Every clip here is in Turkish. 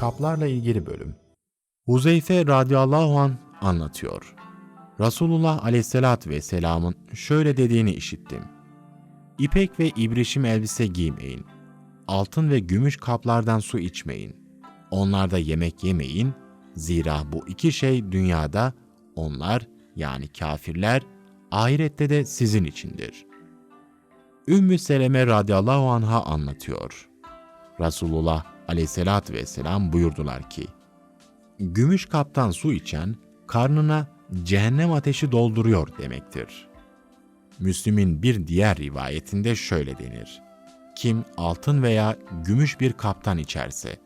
kaplarla ilgili bölüm. Huzeyfe radıyallahu an anlatıyor. Resulullah aleyhissalatü vesselamın şöyle dediğini işittim. İpek ve ibrişim elbise giymeyin. Altın ve gümüş kaplardan su içmeyin. Onlarda yemek yemeyin. Zira bu iki şey dünyada onlar yani kafirler ahirette de sizin içindir. Ümmü Seleme radıyallahu anha anlatıyor. Resulullah aleyhissalatü vesselam buyurdular ki, Gümüş kaptan su içen, karnına cehennem ateşi dolduruyor demektir. Müslim'in bir diğer rivayetinde şöyle denir. Kim altın veya gümüş bir kaptan içerse.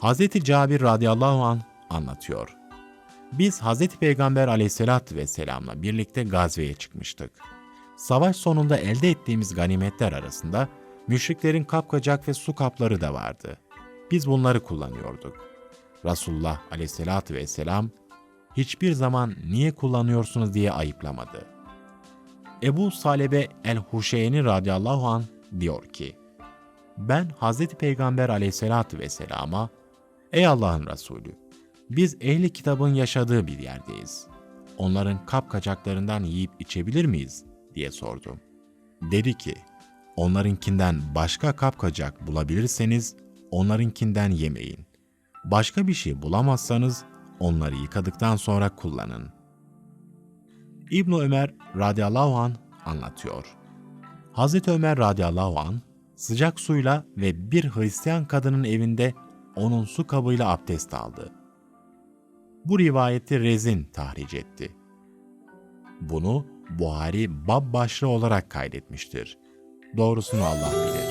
Hz. Cabir radıyallahu an anlatıyor. Biz Hz. Peygamber aleyhissalatü vesselamla birlikte gazveye çıkmıştık. Savaş sonunda elde ettiğimiz ganimetler arasında müşriklerin kapkacak ve su kapları da vardı. Biz bunları kullanıyorduk. Resulullah aleyhissalatü vesselam hiçbir zaman niye kullanıyorsunuz diye ayıplamadı. Ebu Salebe el-Huşeyni radıyallahu an diyor ki, ben Hz. Peygamber aleyhissalatü vesselama, Ey Allah'ın Resulü, biz ehli kitabın yaşadığı bir yerdeyiz. Onların kapkacaklarından yiyip içebilir miyiz? diye sordum. Dedi ki, onlarınkinden başka kapkacak bulabilirseniz onlarınkinden yemeyin. Başka bir şey bulamazsanız onları yıkadıktan sonra kullanın. İbn Ömer radıyallahu an anlatıyor. Hazreti Ömer radıyallahu an sıcak suyla ve bir Hristiyan kadının evinde onun su kabıyla abdest aldı. Bu rivayeti Rezin tahric etti. Bunu Buhari bab başlığı olarak kaydetmiştir. Doğrusunu Allah bilir.